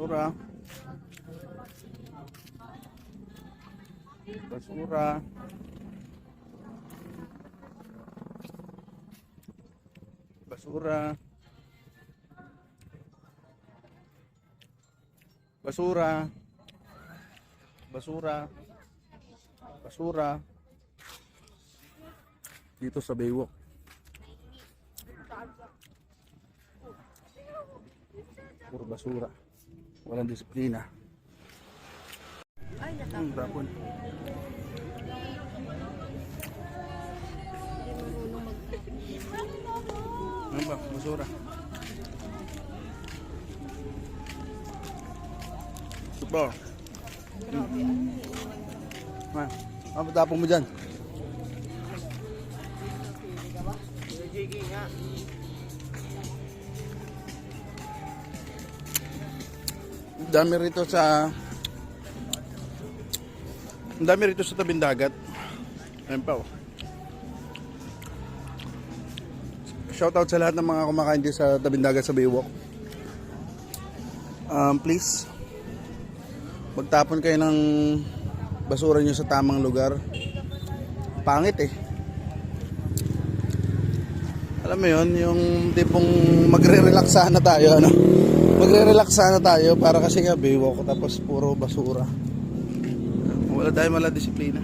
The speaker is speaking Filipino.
Basura. Basura. Basura. Basura. Basura. Basura. Dito sa Baywalk. Puro basura. Walang disiplina. Ay, naka. Ang tapon. Ano ba? Basura. Super. Ha? Ano ba tapon mo dyan? Ang dami rito sa dami rito sa tabing dagat. Ayun pa oh. Shoutout sa lahat ng mga kumakain dito sa tabing dagat sa Baywalk. Um, please, magtapon kayo ng basura nyo sa tamang lugar. Pangit eh. Alam mo yon yung tipong magre-relax sana tayo, ano? Magre-relax sana tayo para kasi nga Baywalk tapos puro basura. Wala tayong mala disiplina.